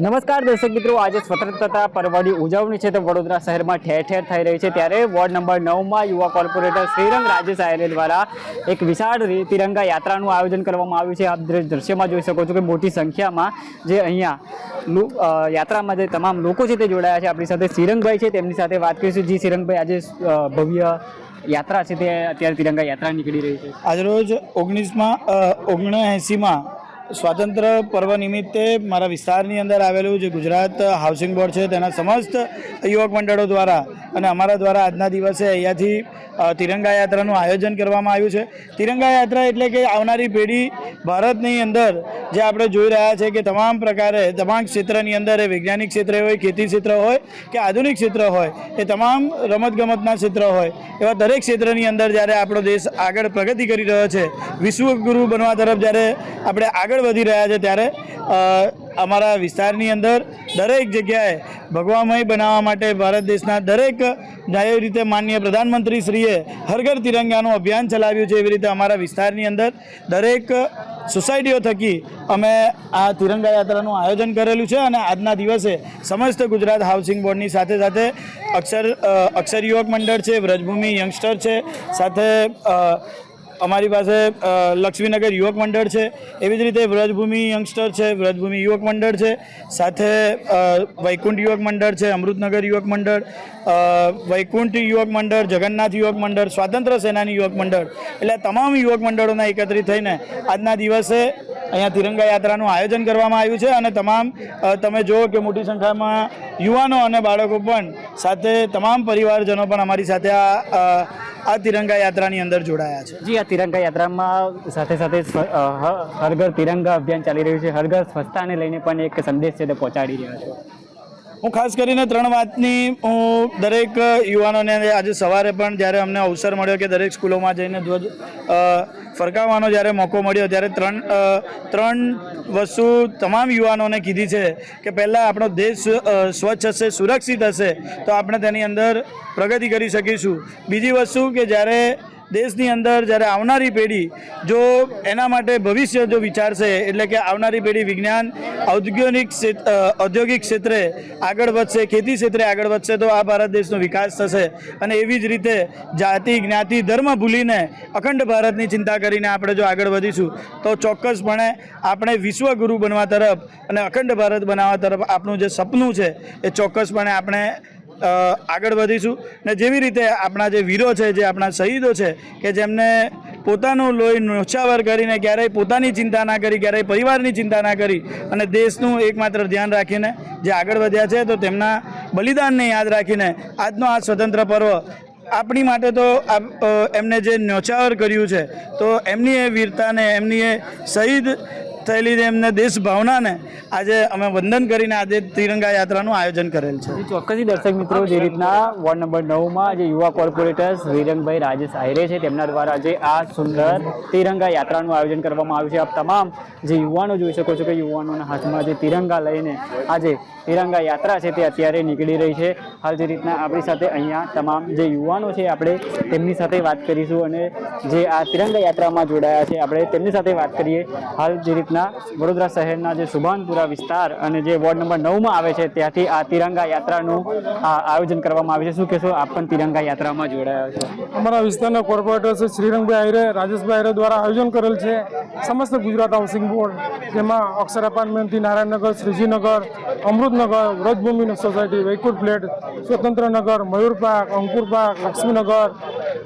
નમસ્કાર દર્શક મિત્રો, આજે સ્વતંત્રતા પર્વની ઉજવણી છે તો વડોદરા શહેરમાં ઠેર ઠેર થઈ રહી છે. ત્યારે વોર્ડ નંબર નવમાં યુવા કોર્પોરેટર શ્રીરંગ રાજેશ આયરે દ્વારા એક વિશાળ તિરંગા યાત્રાનું આયોજન કરવામાં આવ્યું છે. આપ દ્રશ્યમાં જોઈ શકો છો કે મોટી સંખ્યામાં જે અહીંયા યાત્રામાં જે તમામ લોકો છે તે જોડાયા છે. આપણી સાથે શ્રીરંગભાઈ છે. તેમની સાથે વાત કરીશું. જી, શ્રીરંગભાઈ, આજે ભવ્ય યાત્રા છે. તે અત્યારે તિરંગા યાત્રા નીકળી રહી છે. આજરોજ ઓગણીસમાં ઓગણએંસીમાં સ્વાતંત્ર્ય પર્વ નિમિત્તે મારા વિસ્તારની અંદર આવેલું જે ગુજરાત હાઉસિંગ બોર્ડ છે, તેના સમસ્ત યુવક મંડળો દ્વારા અને અમારા દ્વારા આજના દિવસે અહીંયાથી તિરંગા યાત્રાનું આયોજન કરવામાં આવ્યું છે. તિરંગા યાત્રા એટલે કે આવનારી પેઢી ભારતની અંદર જે આપણે જોઈ રહ્યા છે કે તમામ પ્રકારે તમામ ક્ષેત્રની અંદર એ વૈજ્ઞાનિક ક્ષેત્રે હોય, ખેતી ક્ષેત્ર હોય કે આધુનિક ક્ષેત્ર હોય, એ તમામ રમતગમતના ક્ષેત્ર હોય, એવા દરેક ક્ષેત્રની અંદર જ્યારે આપણો દેશ આગળ પ્રગતિ કરી રહ્યો છે, વિશ્વગુરુ બનવા તરફ જ્યારે આપણે આગળ વધી રહ્યા છે ત્યારે અમારા વિસ્તારની અંદર દરેક જગ્યાએ ભગવામય બનાવવા માટે ભારત દેશના દરેક જાહેર રીતે માનનીય પ્રધાનમંત્રી શ્રીએ હરઘર તિરંગાનું અભિયાન ચલાવ્યું છે એવી રીતે અમારા વિસ્તારની અંદર દરેક સોસાયટીઓ થકી અમે આ તિરંગા યાત્રાનું આયોજન કરેલું છે અને આજના દિવસે સમસ્ત ગુજરાત હાઉસિંગ બોર્ડની સાથે સાથે અક્ષર અક્ષર યુવક મંડળ છે, વ્રજભૂમિ યંગસ્ટર છે, સાથે અમારી પાસે લક્ષ્મીનગર યુવક મંડળ છે. એવી જ રીતે વ્રજભૂમિ યંગસ્ટર છે, વ્રજભૂમિ યુવક મંડળ છે. સાથે વૈકુંઠ યુવક મંડળ છે, અમૃતનગર યુવક મંડળ વૈકુંઠ યુવક મંડળ, જગન્નાથ યુવક મંડળ સ્વાતંત્ર્ય સેનાની યુવક મંડળ. એટલે તમામ યુવક મંડળોના એકત્રિત થઈને આજના દિવસે અહીંયા તિરંગા યાત્રાનું આયોજન કરવામાં આવ્યું છે અને તમામ તમે જુઓ કે મોટી સંખ્યામાં યુવાનો અને બાળકો પણ સાથે, તમામ પરિવારજનો પણ અમારી સાથે આ આ તિરંગા યાત્રાની અંદર જોડાયા છે. જી, આ તિરંગા યાત્રામાં સાથે સાથે હરઘર હર ઘર તિરંગા અભિયાન ચાલી રહ્યું છે. હર ઘર સ્વચ્છતાને લઈને પણ એક સંદેશ છે તે પહોંચાડી રહ્યા છે. હું ખાસ કરીને ત્રણ વાતની હું દરેક યુવાનોને આજે સવારે પણ જ્યારે અમને અવસર મળ્યો કે દરેક સ્કૂલોમાં જઈને ધ્વજ ફરકાવવાનો જ્યારે મોકો મળ્યો, ત્યારે ત્રણ ત્રણ વસ્તુ તમામ યુવાનોને કીધી છે કે પહેલાં આપણો દેશ સ્વચ્છ હશે, સુરક્ષિત હશે, તો આપણે તેની અંદર પ્રગતિ કરી શકીશું. બીજી વસ્તુ કે જ્યારે દેશની અંદર જ્યારે આવનારી પેઢી જો એના માટે ભવિષ્ય જો વિચારશે, એટલે કે આવનારી પેઢી વિજ્ઞાન, ઔદ્યોગિક ઔદ્યોગિક ક્ષેત્રે આગળ વધશે, ખેતી ક્ષેત્રે આગળ વધશે, તો આ ભારત દેશનો વિકાસ થશે. અને એવી જ રીતે જાતિ, જ્ઞાતિ, ધર્મ ભૂલીને અખંડ ભારતની ચિંતા કરીને આપણે જો આગળ વધીશું, તો ચોક્કસપણે આપણે વિશ્વગુરુ બનવા તરફ અને અખંડ ભારત બનાવવા તરફ આપણું જે સપનું છે, એ ચોક્કસપણે આપણે આગળ વધીશું. ને જેવી રીતે આપણા જે વીરો છે, જે આપણા શહીદો છે, કે જેમને પોતાનું લોહી નોછાવર કરીને ક્યારેય પોતાની ચિંતા ના કરી, ક્યારેય પરિવારની ચિંતા ના કરી, અને દેશનું એકમાત્ર ધ્યાન રાખીને જે આગળ વધ્યા છે, તો તેમના બલિદાનને યાદ રાખીને આજનો આ સ્વતંત્ર પર્વ આપણી માટે તો એમને જે ન્યોછાવર કર્યું છે, તો એમની એ વીરતાને, એમની એ શહીદ થયેલી એમને દેશ ભાવનાને આજે અમે વંદન કરીને આજે તિરંગા યાત્રાનું આયોજન કરેલ છે. ચોક્કસથી દર્શક મિત્રો, જે રીતના વોર્ડ નંબર નવમાં જે યુવા કોર્પોરેટર્સ વિરંગભાઈ રાજેશ આહિરે છે, તેમના દ્વારા જે આ સુંદર તિરંગા યાત્રાનું આયોજન કરવામાં આવ્યું છે. આપ તમામ જે યુવાનો જોઈ શકો છો કે યુવાનોના હાથમાં જે તિરંગા લઈને આજે તિરંગા યાત્રા છે તે અત્યારે નીકળી રહી છે. હાલ જે રીતના આપણી સાથે અહીંયા તમામ જે યુવાનો છે, આપણે તેમની સાથે વાત કરીશું અને જે આ તિરંગા યાત્રામાં જોડાયા છે, આપણે તેમની સાથે વાત કરીએ. હાલ જે રીતના વડોદરા શહેરના જે સુભાનપુરા વિસ્તાર અને જે વોર્ડ નંબર નવમાં આવે છે, ત્યાંથી આ તિરંગા યાત્રાનું આયોજન કરવામાં આવે છે. શું કહેશો, આપ પણ તિરંગા યાત્રામાં જોડાયા છો? અમારા વિસ્તારના કોર્પોરેટર શ્રી શ્રીરંગભાઈ આયરે રાજેશભાઈ આયરે દ્વારા આયોજન કરેલ છે. સમસ્ત ગુજરાત હાઉસિંગ બોર્ડ, જેમાં Akshar એપાર્ટમેન્ટથી Narayannagar, Shrijinagar, Amrutnagar, Vrajbhumi society, Vaikunth flat Swatantranagar Mayur park, Ankur park, Laxminagar,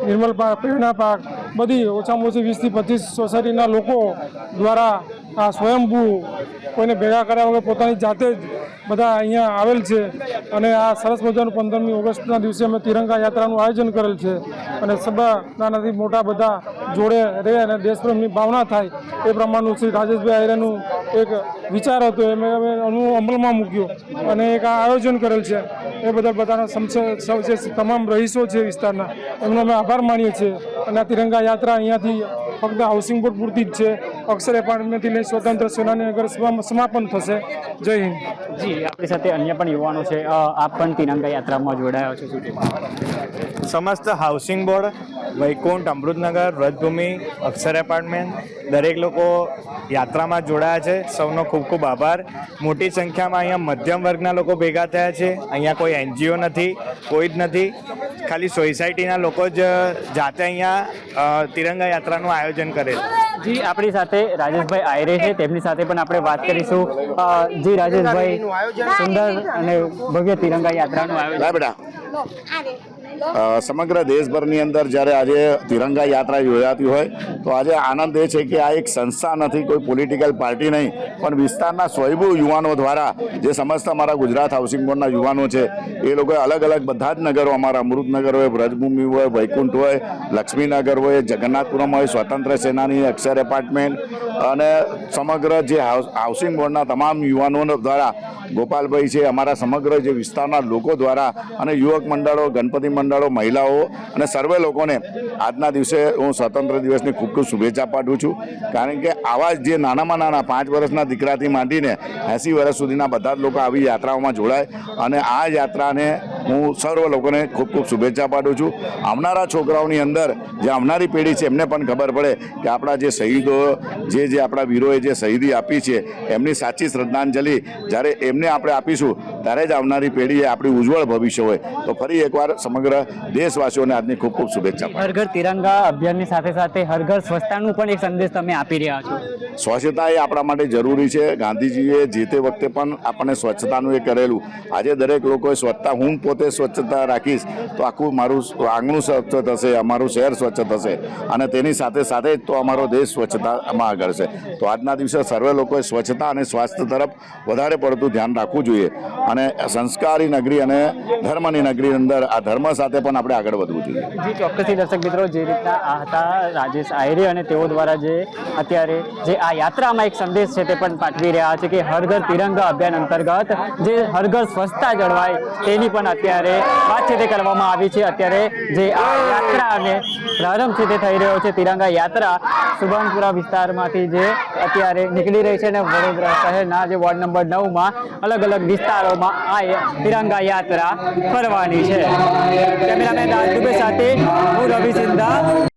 Nirmal park, Prerna park, બધી ઓછામાં ઓછી વીસથી પચીસ સોસાયટીના લોકો દ્વારા આ સ્વયંભૂ કોઈને ભેગા કર્યા વગર પોતાની જાતે જ બધા અહીંયા આવેલ છે. અને આ સરસ મજાનું પંદરમી ઓગસ્ટના દિવસે અમે તિરંગા યાત્રાનું આયોજન કરેલ છે. અને સભા નાનાથી મોટા બધા જોડે રહે અને દેશપ્રેમની ભાવના થાય એ પ્રમાણનું શ્રી રાજેશભાઈ આયરાનું એક વિચાર હતો. એ મેં અમે અમલમાં મૂક્યો અને એક આ આયોજન કરેલ છે. એ બદલ બધાના સૌ જે તમામ રહીશો છે વિસ્તારના એમનો અમે આભાર માનીએ છીએ. અને આ તિરંગા યાત્રા અહીંયાથી ફક્ત હાઉસિંગ બોર્ડ પૂરતી જ છે. અક્ષર એપાર્ટમેન્ટથી લઈ સ્વતંત્ર સેનાની નગર સમાપન થશે. જય હિન્દ. જી આપણી સાથે અન્ય પણ યુવાનો છે. આપ પણ તિરંગા યાત્રામાં જોડાયા છો શું સમસ્ત housing board Vaikunth Amrutnagar Vratbhumi Akshar apartment દરેક લોકો યાત્રામાં જોડાયા છે. સૌનો ખૂબ ખૂબ આભાર. મોટી સંખ્યામાં અહીંયા મધ્યમ વર્ગના લોકો ભેગા થયા છે. અહીંયા કોઈ એનજીઓ નથી કોઈ જ નથી. ખાલી સોસાયટીના લોકો જ જાતે અહીંયા તિરંગા યાત્રાનું આયોજન કરે છે. જી આપણી સાથે રાજેશભાઈ આયરે છે. તેમની સાથે પણ આપણે વાત કરીશું. જી રાજેશભાઈ સુંદર અને ભવ્ય તિરંગા યાત્રાનું આયોજન. સમગ્ર દેશભરની અંદર જ્યારે આજે તિરંગા યાત્રા યોજાતી હોય, તો આજે આનંદ એ છે કે આ એક સંસ્થા નથી, કોઈ પોલિટિકલ પાર્ટી નહીં, પણ વિસ્તારના સ્વયંભૂ યુવાનો દ્વારા, જે સમસ્ત અમારા ગુજરાત હાઉસિંગ બોર્ડના યુવાનો છે, એ લોકોએ અલગ અલગ બધા જ નગરો, અમારા અમૃતનગર હોય વ્રજભૂમિ હોય, વૈકુંઠ હોય, લક્ષ્મીનગર હોય, જગન્નાથપુરમ હોય, સ્વતંત્ર સેનાની અક્ષર એપાર્ટમેન્ટ, અને સમગ્ર જે હાઉસિંગ બોર્ડના તમામ યુવાનો દ્વારા, ગોપાલભાઈ છે, અમારા સમગ્ર જે વિસ્તારના લોકો દ્વારા, અને યુવક મંડળો, ગણપતિ મંડળો મહિલાઓ અને સર્વે લોકોને આજના દિવસે હું સ્વતંત્ર દિવસની ખૂબ ખૂબ શુભેચ્છા પાઠવું છું. કારણ કે આવા જે નાનામાં નાના પાંચ વર્ષના દીકરાથી માંડીને એંસી વર્ષ સુધીના બધા જ લોકો આવી યાત્રાઓમાં જોડાય અને આ યાત્રાને હું સર્વ લોકોને ખૂબ ખૂબ શુભેચ્છા પાઠવું છું. આવનારા છોકરાઓની અંદર જે આવનારી પેઢી છે એમને પણ ખબર પડે કે આપણા જે શહીદો જે જે આપણા વીરોએ જે શહીદી આપી છે એમની સાચી શ્રદ્ધાંજલિ જ્યારે એમને આપણે આપીશું ત્યારે જ આવનારી પેઢીએ આપણી ઉજ્જવળ ભવિષ્ય હોય. તો ફરી એકવાર સમગ્ર દેશવાસીઓને આજની ખૂબ ખૂબ શુભેચ્છા હર ઘર તિરંગા અભિયાનની સાથે સાથે હર ઘર સ્વચ્છતાનું પણ એક સંદેશ તમે આપી રહ્યા છો. સ્વચ્છતા એ આપણા માટે જરૂરી છે. ગાંધીજીએ જે તે વખતે પણ આપણને સ્વચ્છતાનું એ કરેલું. આજે દરેક લોકોએ સ્વચ્છતા હું પોતે સ્વચ્છતા રાખીશ, તો આખું મારું આંગણું સ્વચ્છ થશે, અમારું શહેર સ્વચ્છ થશે અને તેની સાથે સાથે જ તો અમારો દેશ સ્વચ્છતામાં આગળ છે. તો આજના દિવસે સર્વે લોકોએ સ્વચ્છતા અને સ્વાસ્થ્ય તરફ વધારે પડતું ધ્યાન રાખવું જોઈએ અને સંસ્કારી નગરી અને ધર્મની નગરી અંદર આ ધર્મ સાથે પણ આપણે આગળ વધવું જોઈએ. જી, ચોક્કસથી દર્શક મિત્રો, જે રીતના આ હતા રાજેશ આયરે અને તેઓ દ્વારા જે અત્યારે જે આ યાત્રામાં એક સંદેશ છે તે પણ પાઠવી રહ્યા છે કે હર ઘર તિરંગા અભિયાન અંતર્ગત જે હર ઘર સ્વચ્છતા જળવાય તેની પણ અત્યારે વાતચીત કરવામાં આવી છે. અત્યારે જે આ યાત્રા અને પ્રારંભ છે તે થઈ રહ્યો છે. તિરંગા યાત્રા સુભાનપુરા વિસ્તારમાંથી જે અત્યારે નીકળી રહી છે અને વડોદરા શહેરના જે વોર્ડ નંબર નવમાં અલગ અલગ વિસ્તારોમાં આ તિરંગા યાત્રા ફરવાની છે. કેમેરામેન રાજ સાથે હું રવિ સિંધા.